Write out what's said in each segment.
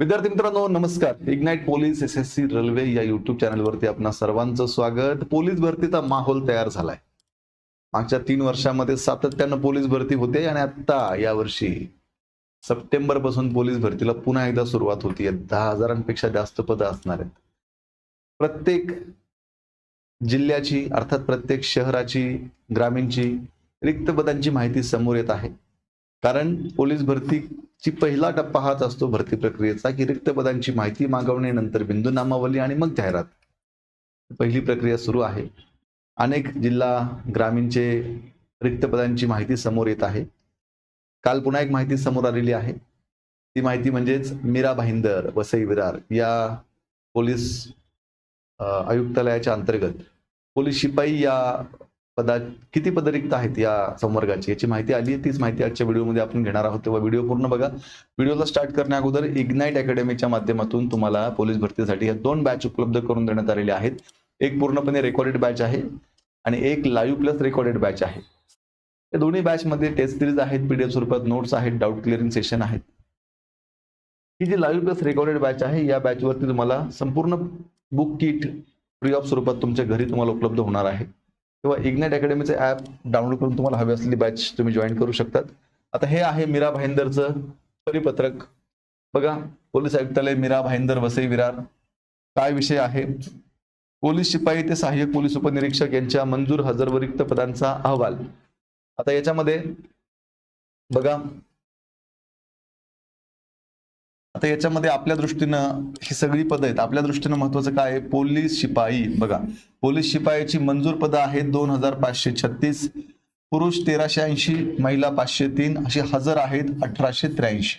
विद्यार्थी मित्रांनो नमस्कार. Ignite police S S C railway या युट्यूब चॅनलवरती आपणा सर्वांचं स्वागत. पोलीस भरतीचा माहोल तयार झालाय. मागच्या तीन वर्षामध्ये सातत्यानं पोलीस भरती होते आणि आता यावर्षी सप्टेंबरपासून पोलीस भरतीला पुन्हा एकदा सुरुवात होती दहा हजारांपेक्षा जास्त पदं असणार आहेत. प्रत्येक जिल्ह्याची अर्थात प्रत्येक शहराची ग्रामीणची रिक्त पदांची माहिती समोर येत आहे. कारण पोलीस भरतीची पहिला टप्पा हाच असतो भरती प्रक्रियेचा की रिक्त पदांची माहिती मागवणे नंतर बिंदू नामावली आणि मग जाहिरात. पहिली प्रक्रिया सुरू आहे. अनेक जिल्हा ग्रामीणचे रिक्त पदांची माहिती समोर येत आहे. काल पुन्हा एक माहिती समोर आलेली आहे. ती माहिती म्हणजेच मीरा भाईंदर वसई विरार या पोलीस आयुक्तालयाच्या अंतर्गत. पोलीस शिपाई या पदा किती पदरिक्त आहेत या संवर्गाची? याची माहिती आली तीच माहिती आजच्या व्हिडिओमध्ये आपण घेणार आहोत. तेव्हा व्हिडिओ पूर्ण बघा. व्हिडिओला स्टार्ट करण्या अगोदर इग्नाईट अकॅडमीच्या माध्यमातून तुम्हाला पोलीस भरतीसाठी या दोन बॅच उपलब्ध करून देण्यात आलेल्या आहेत. एक पूर्णपणे रेकॉर्डेड बॅच आहे आणि एक लाईव्ह प्लस रेकॉर्डेड बॅच आहे. या दोन्ही बॅचमध्ये टेस्ट सिरीज आहेत पीडीएफ स्वरूपात नोट्स आहेत डाऊट क्लिअरिंग सेशन आहेत. ही जी लाईव्ह प्लस रेकॉर्डेड बॅच आहे या बॅचवरती तुम्हाला संपूर्ण बुक किट फ्री ऑफ स्वरूपात तुमच्या घरी तुम्हाला उपलब्ध होणार आहे. किंवा इग्नाइट अकॅडमीचे ॲप डाउनलोड करून तुम्हाला हवी असलेली बॅच तुम्ही जॉईन करू शकतात. आता हे आहे मीरा भाईंदरचं परिपत्रक. बघा पोलीस आयुक्तालय मीरा भाईंदर वसई विरार. काय विषय आहे? पोलीस शिपाई ते सहाय्यक पोलीस उपनिरीक्षक यांच्या मंजूर हजरवरिक्त पदांचा अहवाल. आता याच्यामध्ये बघा आता याच्यामध्ये आपल्या दृष्टीनं ही सगळी पदं आहेत. आपल्या दृष्टीनं महत्वाचं काय आहे? पोलीस शिपाई. बघा पोलीस शिपायाची मंजूर पदं आहेत दोन हजार पाचशे छत्तीस पुरुष तेराशे ऐंशी महिला पाचशे तीन अशी हजर आहेत अठराशे त्र्याऐंशी.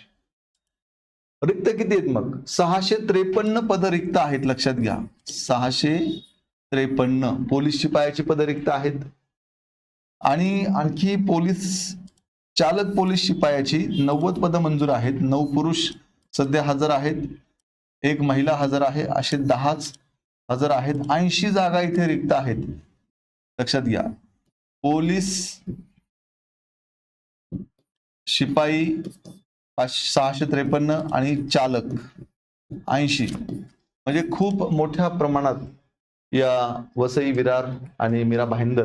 रिक्त किती आहेत मग? सहाशे त्रेपन्न पद रिक्त आहेत लक्षात घ्या. सहाशे त्रेपन्न. पोलीस शिपायाची पद रिक्त आहेत. आणि आणखी पोलीस चालक पोलीस शिपायाची नव्वद पदं मंजूर आहेत. नऊ पुरुष सध्या हजर आहेत. एक महिला हजर आहे. असे दहाच हजर आहेत. ऐंशी जागा इथे रिक्त आहेत. लक्षात घ्या. पोलीस शिपाई पाच सहाशे त्रेपन्न आणि चालक. ऐंशी. म्हणजे खूप मोठ्या प्रमाणात या वसई विरार आणि मीरा भाईंदर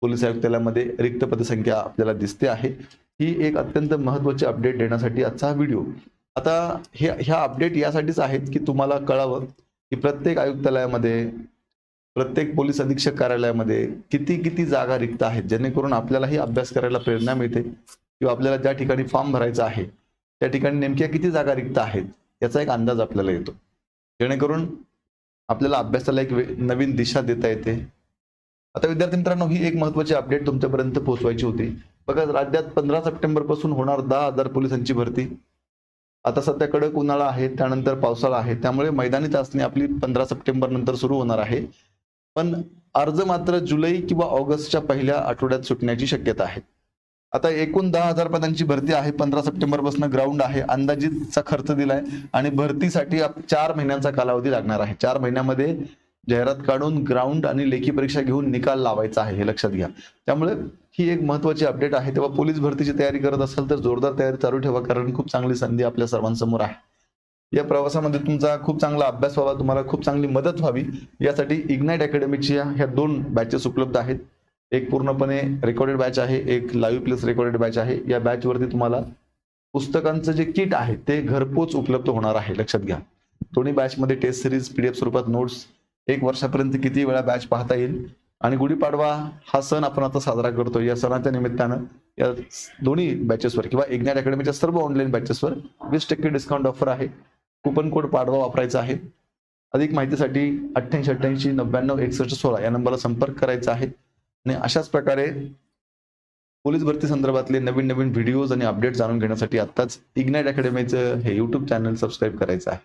पोलीस आयुक्तालयामध्ये रिक्त पदसंख्या आपल्याला दिसते आहे. ही एक अत्यंत महत्वाची अपडेट देण्यासाठी आजचा हा व्हिडिओ आता हे ह्या अपडेट यासाठीच आहेत की तुम्हाला कळावं की प्रत्येक आयुक्तालयामध्ये प्रत्येक पोलीस अधीक्षक कार्यालयामध्ये किती किती जागा रिक्त आहेत जेणेकरून आपल्यालाही अभ्यास करायला प्रेरणा मिळते किंवा आपल्याला ज्या ठिकाणी फॉर्म भरायचा आहे त्या ठिकाणी नेमक्या किती जागा रिक्त आहेत याचा एक अंदाज आपल्याला येतो. जेणेकरून आपल्याला अभ्यासाला एक नवीन दिशा देता येते. आता विद्यार्थी मित्रांनो ही एक महत्वाची अपडेट तुमच्यापर्यंत पोहोचवायची होती. बघा राज्यात पंधरा सप्टेंबरपासून होणार दहा हजार पोलिसांची भरती. आता सध्या कडक उन्हाळा आहे त्यानंतर पावसाळा आहे त्यामुळे मैदानी चाचणी आपली पंधरा सप्टेंबर नंतर सुरू होणार आहे. पण अर्ज मात्र जुलै किंवा ऑगस्टच्या पहिल्या आठवड्यात सुटण्याची शक्यता आहे. आता एकूण दहा हजार पदांची भरती आहे पंधरा सप्टेंबरपासून ग्राउंड आहे अंदाजितचा खर्च दिलाय आणि भरतीसाठी चार महिन्यांचा कालावधी लागणार आहे. चार महिन्यामध्ये जाहिरात काढून ग्राउंड आणि लेखी परीक्षा घेऊन निकाल लावायचा आहे हे लक्षात घ्या. त्यामुळे ही एक महत्वाची अपडेट आहे. तेव्हा पोलीस भरतीची तयारी करत असाल तर जोरदार तयारी चालू ठेवा कारण खूप चांगली संधी आपल्या सर्वांसमोर आहे. या प्रवासामध्ये तुमचा खूप चांगला अभ्यास व्हावा तुम्हाला खूप चांगली मदत व्हावी. यासाठी इग्नाइट अकॅडमीच्या ह्या दोन बॅचेस उपलब्ध आहेत. एक पूर्णपणे रेकॉर्डेड बॅच आहे एक लाईव्ह प्लस रेकॉर्डेड बॅच आहे. या बॅचवरती तुम्हाला पुस्तकांचं जे किट आहे ते घरपोच उपलब्ध होणार आहे. लक्षात घ्या. दोन्ही बॅचमध्ये टेस्ट सिरीज पीडीएफ स्वरूपात नोट्स एक वर्षापर्यंत किती वेळा बॅच पाहता येईल? आणि गुढीपाडवा हा सण आपण आता साजरा करतो. या सणाच्या निमित्तानं या दोन्ही बॅचेसवर किंवा इग्नाइट अकॅडमीच्या सर्व ऑनलाईन बॅचेसवर वीस टक्के डिस्काउंट ऑफर आहे. कुपन कोड पाडवा वापरायचा आहे. अधिक माहितीसाठी अठ्ठ्याऐंशी अठ्ठ्याऐंशी नव्याण्णव एकसष्ट सोळा या नंबरला संपर्क करायचा आहे. आणि अशाच प्रकारे पोलीस भरती संदर्भातले नवीन नवीन व्हिडिओज आणि अपडेट जाणून घेण्यासाठी आत्ताच इग्नाइट अकॅडमीचं हे युट्यूब चॅनल सबस्क्राईब करायचं आहे.